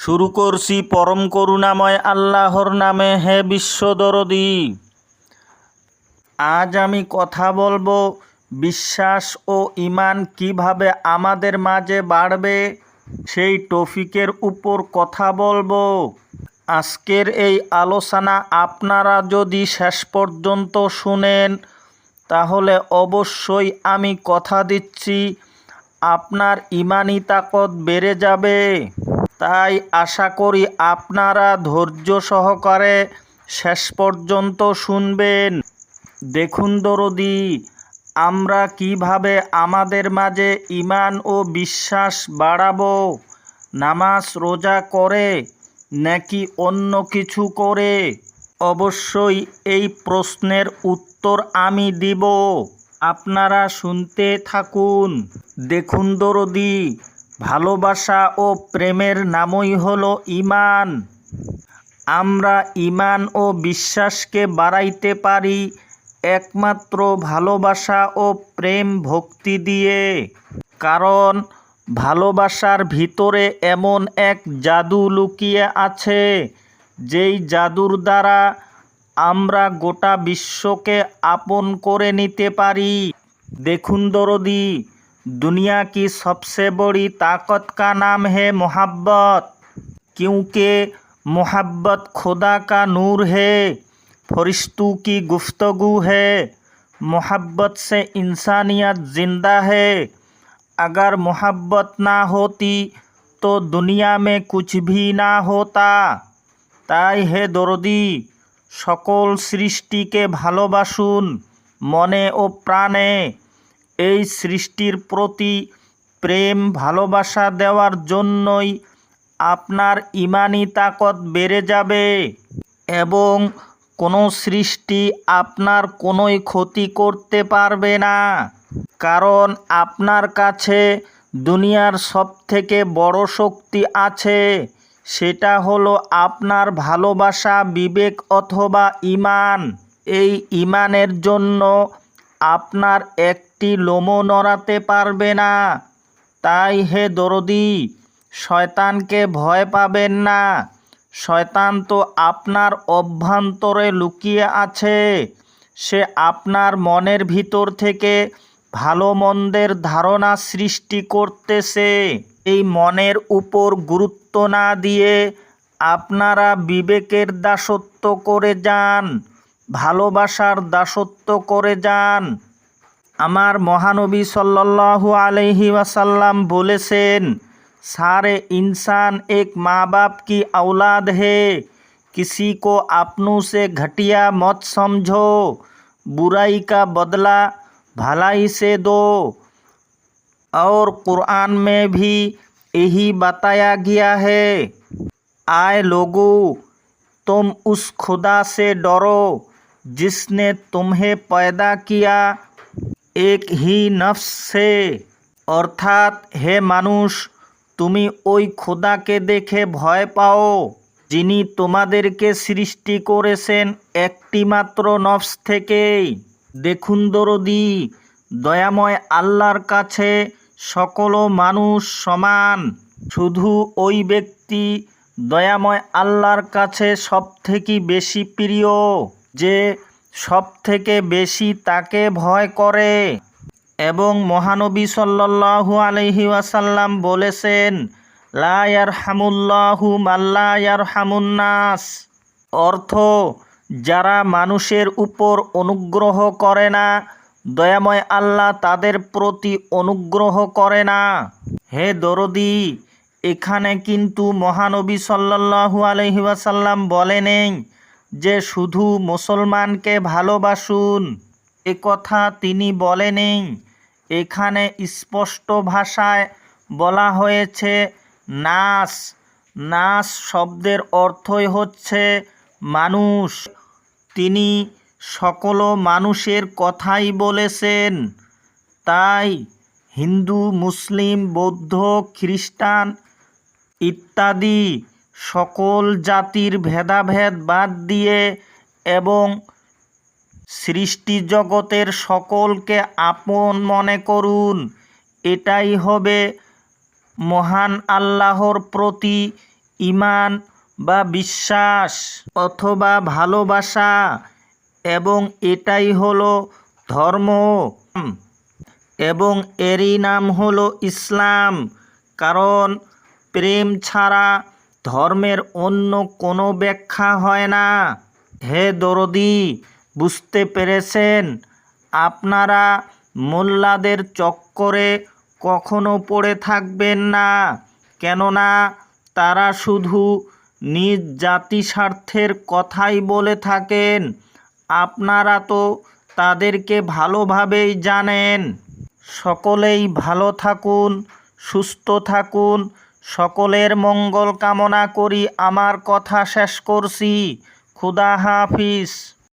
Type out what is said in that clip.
শুরু করছি পরম করুণাময় আল্লাহর নামে, হে বিশ্ব বিশ্বদরদি আজ আমি কথা বলব বিশ্বাস ও ইমান কীভাবে আমাদের মাঝে বাড়বে, সেই টপিকের উপর কথা বলব। আজকের এই আলোচনা আপনারা যদি শেষ পর্যন্ত শুনেন, তাহলে অবশ্যই আমি কথা দিচ্ছি, আপনার ইমানি তাকত বেড়ে যাবে। তাই আশা করি আপনারা ধৈর্য সহকারে শেষ পর্যন্ত শুনবেন। দেখুন দরদি, আমরা কীভাবে আমাদের মাঝে ইমান ও বিশ্বাস বাড়াবো? নামাজ, রোজা করে নাকি অন্য কিছু করে? অবশ্যই এই প্রশ্নের উত্তর আমি দিব। আপনারা শুনতে থাকুন। দেখুন দরদি ভালোবাসা ও প্রেমের নামই হলো ইমান। আমরা ইমান ও বিশ্বাসকে বাড়াইতে পারি একমাত্র ভালোবাসা ও প্রেম ভক্তি দিয়ে। কারণ ভালোবাসার ভিতরে এমন এক জাদু লুকিয়ে আছে, যেই জাদুর দ্বারা আমরা গোটা বিশ্বকে আপন করে নিতে পারি। দেখুন দরদি दुनिया की सबसे बड़ी ताकत का नाम है मोहब्बत क्योंकि मोहब्बत खुदा का नूर है फरिश्तों की गुफ्तगू है मोहब्बत से इंसानियत ज़िंदा है अगर मोहब्बत ना होती तो दुनिया में कुछ भी ना होता তাই হে দরদি সকল সৃষ্টিকে ভালোবাসুন মনে ও প্রাণে এই সৃষ্টির প্রতি প্রেম ভালোবাসা দেওয়ার জন্যই আপনার ইমানি তাকত বেড়ে যাবে এবং কোনো সৃষ্টি আপনার কোনোই ক্ষতি করতে পারবে না। কারণ আপনার কাছে দুনিয়ার সবথেকে বড় শক্তি আছে, সেটা হলো আপনার ভালোবাসা, বিবেক অথবা ইমান। এই ইমানের জন্য আপনার একটি লোমও নড়াতে পারবে না। তাই হে দরদি, শয়তানকে ভয় পাবেন না। শয়তান তো আপনার অভ্যন্তরে লুকিয়ে আছে। সে আপনার মনের ভিতর থেকে ভালো মন্দের ধারণা সৃষ্টি করতেছে। এই মনের উপর গুরুত্ব না দিয়ে আপনারা বিবেকের দাসত্ব করে যান। ভালোবাসার দাসত্ব করে যান আমার মহানবী সাল্লাল্লাহু আলহি ওয়াসাল্লাম বলেছেন सारे इंसान एक माँ बाप की औलाद है किसी को अपनों से घटिया मत समझो बुराई का बदला भलाई से दो और कुरान में भी यही बताया गया है आए लोगों तुम उस खुदा से डरो जिसने तुम्हें पैदा किया এক হি নফসে অর্থাৎ হে মানুষ তুমি ওই খোদাকে দেখে ভয় পাও যিনি তোমাদেরকে সৃষ্টি করেছেন একটি মাত্র নফস থেকেই দেখুন দরদি দয়াময় আল্লাহর কাছে সকল মানুষ সমান শুধু ওই ব্যক্তি দয়াময় আল্লাহর কাছে সবথেকে বেশি প্রিয় যে সব থেকে বেশি তাকে ভয় করে। এবং মহানবী সাল্লাল্লাহু আলহি ওয়াসাল্লাম বলেছেন লায়ার হামুল্লাহু মাল্লায়ার হামুন্নাস অর্থ, যারা মানুষের উপর অনুগ্রহ করে না, দয়াময় আল্লাহ তাদের প্রতি অনুগ্রহ করে না। হে দরদি, এখানে কিন্তু মহানবী সাল্লাল্লাহু আলহি ওয়াসাল্লাম বলেনেই যে শুধু মুসলমানকে ভালোবাসুন, এ কথা তিনি বলেনি এখানে স্পষ্ট ভাষায় বলা হয়েছে, নাস। নাস শব্দের অর্থই হচ্ছে মানুষ। তিনি সকল মানুষের কথাই বলেছেন। তাই হিন্দু, মুসলিম, বৌদ্ধ, খ্রিস্টান ইত্যাদি সকল জাতির ভেদাভেদ বাদ দিয়ে এবং সৃষ্টি জগতের সকলকে আপন মনে করুন। এটাই হবে মহান আল্লাহর প্রতি ইমান বা বিশ্বাস অথবা ভালোবাসা এবং এটাই হলো ধর্ম। এবং এরই নাম হলো ইসলাম। কারণ প্রেম ছাড়া ধর্মের অন্য কোনো ব্যাখ্যা হয় না। হে দরদি, বুঝতে পেরেছেন? আপনারা মোল্লাদের চক্করে কখনো পড়ে থাকবেন না, কেননা তারা শুধু নিজ জাতি স্বার্থের কথাই বলে থাকেন। আপনারা তো তাদেরকে ভালোভাবেই জানেন। সকলেই ভালো থাকুন, সুস্থ থাকুন সকলের মঙ্গল কামনা করি আমার কথা শেষ করছি। খুদা হাফিজ।